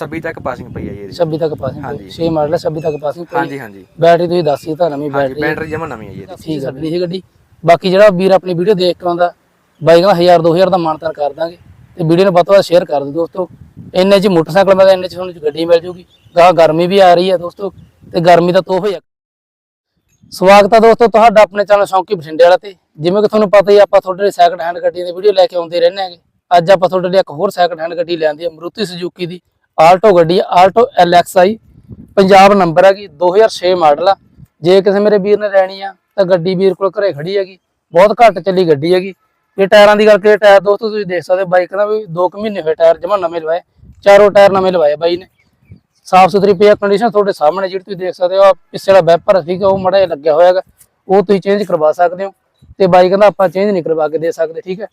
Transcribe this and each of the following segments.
26 ਤੱਕ ਪਾਸਿੰਗ ਪਈ ਹੈ ਜੀ ਇਹਦੀ। 26 ਤੱਕ ਪਾਸਿੰਗ ਹਾਂਜੀ। 6 ਮਾਡਲ ਹੈ 26 ਤੱਕ ਪਾਸਿੰਗ ਹਾਂਜੀ ਹਾਂਜੀ। ਬੈਟਰੀ ਤੁਸੀਂ ਦੱਸੀ ਤਾਂ ਨਵੀਂ ਹਾਂਜੀ ਬੈਟਰੀ ਬੈਟਰੀ ਜਮਾ ਨਵੀਂ ਹੈ ਜੀ ਇਹਦੀ। ਠੀਕ ਹੈ ਨਹੀਂ ਗੱਡੀ। ਬਾਕੀ ਜਿਹੜਾ ਵੀਰ ਆਪਣੀ ਵੀਡੀਓ ਦੇਖ ਕੇ ਆਉਂਦਾ ਬਾਈ ਕਹਿੰਦਾ 1000 2000 ਦਾ ਮਾਨਤਾਨ ਕਰ ਦਾਂਗੇ। ਤੇ ਵੀਡੀਓ ਨੂੰ ਵੱਧ ਤੋਂ ਵੱਧ ਸ਼ੇਅਰ ਕਰ ਦਿਓ ਦੋਸਤੋ। ਇੰਨੇ ਚ ਮੋਟਰਸਾਈਕਲ ਮਿਲਦਾ ਇੰਨੇ ਚ ਤੁਹਾਨੂੰ ਗੱਡੀ ਮਿਲ ਜੂਗੀ। ਗਾਹ ਗਰਮੀ ਵੀ ਆ ਰਹੀ ਹੈ ਦੋਸਤੋ। ਤੇ ਗਰਮੀ ਦਾ ਤੋਹਫਾ ਹੀ ਆ। ਸਵਾਗਤ ਹੈ ਦੋਸਤੋ ਤੁਹਾਡਾ ਆਪਣੇ ਚੈਨਲ ਸ਼ੌਂਕੀ ਬਠਿੰਡੇ ਵਾਲਾ ਤੇ। ਜਿਵੇਂ ਕਿ ਤੁਹਾਨੂੰ ਪਤਾ ਹੀ ਆਪਾਂ ਤੁਹਾਡੇ ਲਈ ਸੈਕੰਡ ਹੈਂਡ ਗੱਡੀ ਦੀ ਵੀਡੀਓ ਲੈ ਕੇ ਆਉਂਦੇ ਰਹਿੰਦੇ ਹੈਗੇ। ਅੱਜ ਆਪਾਂ ਤੁਹਾਡੇ ਲਈ ਇੱਕ ਹੋਰ ਸੈਕੰਡ ਹੈਂਡ ਗੱਡੀ ਲਿਆਂਦੀ ਹੈ ਮਰੂਤੀ ਸੁਜ਼ੂਕੀ ਦੀ। ਆਲਟੋ ਗੱਡੀ ਹੈ ਆਲਟੋ LXI ਪੰਜਾਬ ਨੰਬਰ ਹੈਗੀ 2006 ਮਾਡਲ ਆ। ਜੇ ਕਿਸੇ ਮੇਰੇ ਵੀਰ ਨੇ ਲੈਣੀ ਆ, ਤਾਂ ਗੱਡੀ ਵੀਰ ਕੋਲ ਘਰੇ ਖੜੀ ਹੈਗੀ। ਬਹੁਤ ਘੱਟ ਚੱਲੀ ਗੱਡੀ ਹੈਗੀ। ਇਹ ਟਾਇਰਾਂ ਦੀ ਗੱਲ ਕਰੀਏ, ਟਾਇਰ ਦੋਸਤੋ ਤੁਸੀਂ ਦੇਖ ਸਕਦੇ ਬਾਈਕ ਦਾ ਵੀ 2 ਮਹੀਨੇ ਹੋਏ ਟਾਇਰ ਜਮਾ ਨਵੇਂ ਲਵਾਏ। ਚਾਰੋਂ ਟਾਇਰ ਨਵੇਂ ਲਵਾਏ ਬਾਈ ਨੇ। ਸਾਫ਼ ਸੁਥਰੀ ਪਿਆ ਕੰਡੀਸ਼ਨ ਤੁਹਾਡੇ ਸਾਹਮਣੇ ਜਿਹੜੀ ਤੁਸੀਂ ਦੇਖ ਸਕਦੇ ਹੋ, ਆਹ ਪਿੱਛੇ ਵਾਲਾ ਵੈਪਰ ਸੀਗਾ ਹੈ ਉਹ ਮੜਾ ਲੱਗਿਆ ਹੋਇਆ ਹੈਗਾ। ਉਹ ਤੁਸੀਂ ਚੇਂਜ ਕਰਵਾ ਸਕਦੇ ਹੋ। ਤੇ ਬਾਈਕ ਦਾ ਆਪਾਂ ਚੇਂਜ ਨਹੀਂ ਕਰਵਾ ਕੇ ਦੇ ਸਕਦੇ, ਠੀਕ ਹੈ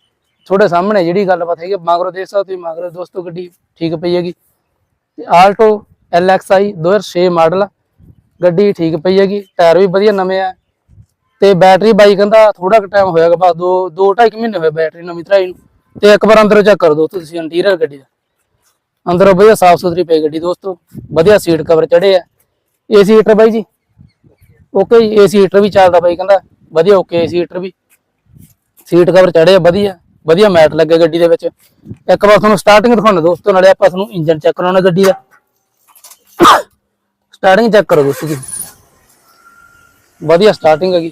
ਤੁਹਾਡੇ ਸਾਹਮਣੇ ਜਿਹੜੀ ਗੱਲਬਾਤ ਹੈਗੀ ਮਾਗਰੋ ਦੇਖ ਸਕਦੇ ਹੋ ਤੁਸੀਂ ਮਾਗਰੋ ਦੋਸਤੋ ਗੱਡੀ ਠੀਕ ਪਈ ਹੈਗੀ। ਤੇ ਆਲਟੋ LXI 2006 ਮਾਡਲ। ਆ। ਗੱਡੀ ਠੀਕ ਪਈ ਹੈਗੀ, ਟਾਇਰ ਵੀ ਵਧੀਆ ਨਵੇਂ ਆ। ਤੇ ਬੈਟਰੀ ਬਾਈ ਕਹਿੰਦਾ ਥੋੜਾ ਕੁ ਟਾਈਮ ਹੋਇਆਗਾ ਬਸ 2 2 2.5 ਮਹੀਨੇ ਹੋਏ ਬੈਟਰੀ ਨਵੀਂ ਤਰਾਈ ਨੂੰ। ਤੇ ਇੱਕ ਵਾਰ ਅੰਦਰੋਂ ਚੈੱਕ ਕਰ ਦੋ ਤੁਸੀਂ ਇੰਟੀਰੀਅਰ ਗੱਡੀ ਦਾ। ਅੰਦਰੋਂ ਵਧੀਆ ਸਾਫ਼ ਸੁਥਰੀ ਪਈ ਗੱਡੀ ਦੋਸਤੋ, ਵਧੀਆ ਸੀਟ ਕਵਰ ਚੜੇ ਆ। ਏਸੀ ਹੀਟਰ ਬਾਈ ਜੀ? ਓਕੇ ਜੀ ਏਸੀ ਹੀਟਰ ਵੀ ਚੱਲਦਾ ਬਾਈ ਕਹਿੰਦਾ, ਵਧੀਆ ਓਕੇ ਏਸੀ ਹੀਟਰ ਵੀ। ਸੀਟ ਕਵਰ ਚੜੇ ਆ, ਵਧੀਆ। ਵਧੀਆ ਮੈਟ ਲੱਗੇ ਗੱਡੀ ਦੇ ਵਿੱਚ। ਇੱਕ ਵਾਰ ਤੁਹਾਨੂੰ ਸਟਾਰਟਿੰਗ ਦਿਖਾਉਣਾ ਦੋਸਤੋ, ਨਾਲੇ ਆਪਾਂ ਤੁਹਾਨੂੰ ਇੰਜਨ ਚੈੱਕ ਕਰਾਉਣਾ ਗੱਡੀ ਦਾ। ਸਟਾਰਟਿੰਗ ਚੈੱਕ ਕਰੋ ਦੋਸਤੋ ਜੀ ਵਧੀਆ ਸਟਾਰਟਿੰਗ ਹੈਗੀ।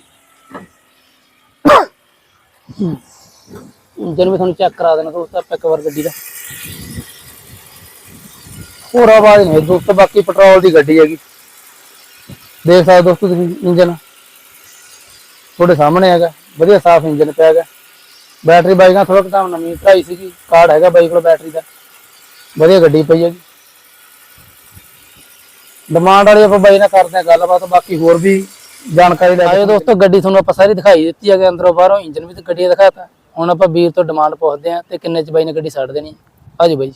ਇੰਜਨ ਵੀ ਤੁਹਾਨੂੰ ਚੈੱਕ ਕਰਾ ਦੇਣਾ ਦੋਸਤੋ ਆਪਾਂ ਇੱਕ ਵਾਰ ਗੱਡੀ ਦਾ। ਹੋਰ ਆਵਾਜ਼ ਨਹੀਂ ਦੋਸਤੋ, ਬਾਕੀ ਪੈਟਰੋਲ ਦੀ ਗੱਡੀ ਹੈਗੀ। ਦੇਖ ਸਕਦੇ ਦੋਸਤੋ ਤੁਸੀਂ ਇੰਜਨ ਤੁਹਾਡੇ ਸਾਹਮਣੇ ਹੈਗਾ। ਵਧੀਆ ਸਾਫ਼ ਇੰਜਨ ਪਿਆ ਹੈਗਾ। ਬੈਟਰੀ ਬਾਈਕ ਨਾਲ ਥੋੜਾ ਟਾਈਮ ਨਵੀਂ ਭਰਾਈ ਸੀਗੀ ਕਾਰਡ ਹੈਗਾ ਬਾਈਕ ਕੋਲ ਬੈਟਰੀ ਦਾ। ਵਧੀਆ ਗੱਡੀ ਪਈ ਹੈਗੀ ਡਿਮਾਂਡ ਵਾਲੀ ਆਪਾਂ ਬਾਈ ਨਾਲ ਕਰਦੇ ਆ ਗੱਲਬਾਤ ਬਾਕੀ ਹੋਰ ਵੀ ਜਾਣਕਾਰੀ ਲੈ ਆਇਓ ਦੋਸਤੋ ਗੱਡੀ ਤੁਹਾਨੂੰ ਆਪਾਂ ਸਾਰੀ ਦਿਖਾਈ ਦਿੱਤੀ ਹੈਗੇ ਅੰਦਰੋਂ ਬਾਹਰੋਂ ਇੰਜਨ ਵੀ ਤੇ ਗੱਡੀ ਦਾ ਦਿਖਾਤਾ। ਹੁਣ ਆਪਾਂ ਵੀਰ ਤੋਂ ਡਿਮਾਂਡ ਪੁੱਛਦੇ ਆ ਤੇ ਕਿੰਨੇ ਚ ਬਾਈ ਨੇ ਗੱਡੀ ਛੱਡ ਦੇਣੀ ਹੈ। ਆ ਜਾਓ ਬਾਈ ਜੀ।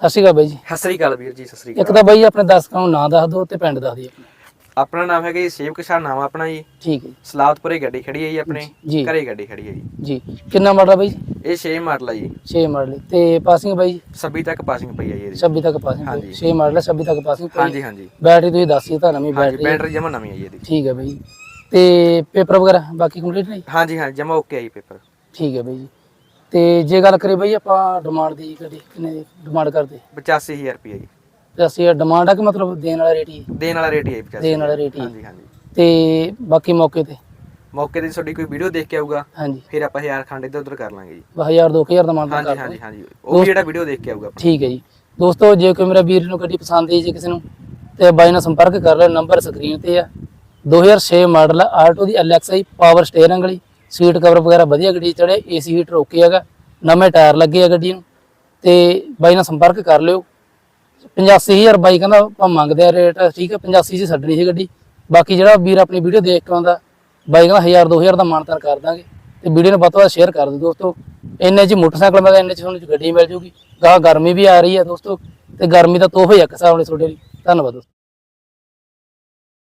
ਸਤਿ ਸ਼੍ਰੀ ਅਕਾਲ ਬਾਈ ਜੀ। ਸਤਿ ਸ੍ਰੀ ਅਕਾਲ ਵੀਰ ਜੀ ਸਤਿ ਸ੍ਰੀ ਇੱਕ ਤਾਂ ਬਾਈ ਆਪਣੇ ਦਰਸ਼ਕਾਂ ਨੂੰ ਨਾਂ ਦੱਸ ਦਿਓ ਤੇ ਪਿੰਡ ਦੱਸ ਦਿਓ। ਆਪਣਾ ਆਪਣਾ ਨਾਮ ਹੈਗਾ ਜੀ ਸੇਵਕ ਸ਼ਾਹ ਨਾਮ ਆਪਣਾ ਜੀ। ਠੀਕ ਹੈ। ਸਲਾਵਤਪੁਰੇ ਗੱਡੀ ਖੜੀ ਹੈ ਜੀ ਆਪਣੇ ਜੀ। ਘਰੇ ਗੱਡੀ ਖੜੀ ਹੈ ਜੀ। ਜੀ। ਕਿੰਨਾ ਮਾਡਲ ਆ ਬਾਈ? ਜੀ ਇਹ 6 ਮਾਡਲ ਜੀ। 6 ਮਾਡਲ ਤੇ ਪਾਸਿੰਗ ਬਾਈ? ਜੀ 26 ਤੱਕ ਪਾਸਿੰਗ ਪਈ ਹੈ ਜੀ ਇਹਦੀ। 26 ਤੱਕ ਪਾਸਿੰਗ ਹਾਂਜੀ। 6 ਮਾਡਲ 26 ਤੱਕ ਪਾਸਿੰਗ ਹਾਂਜੀ ਹਾਂਜੀ। ਬੈਟਰੀ ਤੁਸੀਂ ਦੱਸੀ ਤਾਂ ਨਵੀਂ ਹਾਂਜੀ ਬੈਟਰੀ। ਬੈਟਰੀ ਜਮਾ ਨਵੀਂ ਹੈ ਜੀ ਇਹਦੀ। ਠੀਕ ਹੈ ਬਾਈ। ਜੀ। ਤੇ ਪੇਪਰ ਵਗੈਰਾ ਬਾਕੀ ਕੰਪਲੀਟ ਨਹੀਂ? ਹਾਂਜੀ ਹਾਂਜੀ ਜਮਾ ਓਕੇ ਹੈ ਜੀ ਪੇਪਰ ਠੀਕ ਹੈ ਬਾਈ ਜੀ। ਤੇ ਜੇ ਗੱਲ ਕਰੀਏ ਬਾਈ ਆਪਾਂ ਡਿਮਾਂਡ ਦੀ ਕਦੀ ਕਿੰਨੇ ਡਿਮਾਂਡ ਕਰਦੇ? 85000 ਰੁਪਏ ਜੀ। ਤੇ ਅਸੀਂ ਡਿਮਾਂਡ ਆ ਕਿ ਮਤਲਬ ਦੇਣ ਵਾਲਾ ਰੇਟ ਹੀ ਹੈ? ਦੇਣ ਵਾਲਾ ਰੇਟ ਹੀ ਹੈ 85 ਦੇਣ ਵਾਲਾ ਰੇਟ ਹੀ ਹੈ। ਹਾਂਜੀ ਹਾਂਜੀ। ਤੇ ਬਾਕੀ ਮੌਕੇ ਤੇ। ਮੌਕੇ ਤੇ ਤੁਹਾਡੀ ਕੋਈ ਵੀਡੀਓ ਦੇਖ ਕੇ ਆਊਗਾ ਹਾਂਜੀ। ਫਿਰ ਆਪਾਂ ਹਜ਼ਾਰ ਖੰਡ ਇੱਧਰ ਉੱਧਰ ਕਰ ਲਾਂਗੇ ਜੀ। 1000 2000 ਦਾ ਮਾਨਤਾ ਹਾਂਜੀ ਕਰ ਹਾਂਜੀ ਹਾਂਜੀ। ਉਹ ਵੀ ਜਿਹੜਾ ਵੀਡੀਓ ਦੇਖ ਕੇ ਆਊਗਾ ਠੀਕ ਹੈ ਜੀ। ਦੋਸਤੋ ਜੇ ਕੋਈ ਮੇਰਾ ਵੀਰ ਨੂੰ ਗੱਡੀ ਪਸੰਦ ਆਈ ਜੇ ਕਿਸੇ ਨੂੰ ਤੇ ਬਾਈ ਨਾਲ ਸੰਪਰਕ ਕਰ ਲਿਓ ਨੰਬਰ ਸਕਰੀਨ ਤੇ ਆ। 2006 ਮਾਡਲ ਆ ਆਲਟੋ ਦੀ LXI ਪਾਵਰ ਸਟੀਅਰਿੰਗ ਵਾਲੀ। ਸੀਟ ਕਵਰ ਵਗੈਰਾ ਵਧੀਆ ਗੱਡੀ ਚੜੇ ਏਸੀ ਹੀਟਰ ਓਕੇ ਹੈਗਾ। ਨਵੇਂ ਟਾਇਰ ਲੱਗੇ ਆ ਗੱਡੀ ਨੂੰ। ਤੇ ਬਾਈ ਨਾਲ ਸੰਪਰਕ ਕਰ ਲਿਓ। 85000 ਬਾਈ ਕਹਿੰਦਾ ਆਪਾਂ ਮੰਗਦੇ ਆ ਰੇਟ, ਠੀਕ ਹੈ 85 ਚ ਛੱਡਣੀ ਸੀ ਗੱਡੀ। ਬਾਕੀ ਜਿਹੜਾ ਵੀਰ ਆਪਣੀ ਵੀਡੀਓ ਦੇਖ ਕੇ ਆਉਂਦਾ, ਬਾਈ ਕਹਿੰਦਾ 1000 2000 ਦਾ ਮਾਨਤਾਨ ਕਰ ਦਾਂਗੇ। ਤੇ ਵੀਡੀਓ ਨੂੰ ਵੱਧ ਤੋਂ ਵੱਧ ਸ਼ੇਅਰ ਕਰ ਦਿਓ ਦੋਸਤੋ। ਇੰਨੇ ਚ ਮੋਟਰਸਾਈਕਲ ਮਿਲਦਾ ਇੰਨੇ ਚ ਤੁਹਾਨੂੰ ਗੱਡੀ ਮਿਲ ਜੂਗੀ। ਗਾਹ ਗਰਮੀ ਵੀ ਆ ਰਹੀ ਹੈ ਦੋਸਤੋ, ਤੇ ਗਰਮੀ ਦਾ ਤੋਹਫਾ ਹੀ ਆ ਇੱਕ ਹਿਸਾਬ ਨਾਲ ਤੁਹਾਡੇ ਲਈ। ਧੰਨਵਾਦ ਦੋਸਤੋ।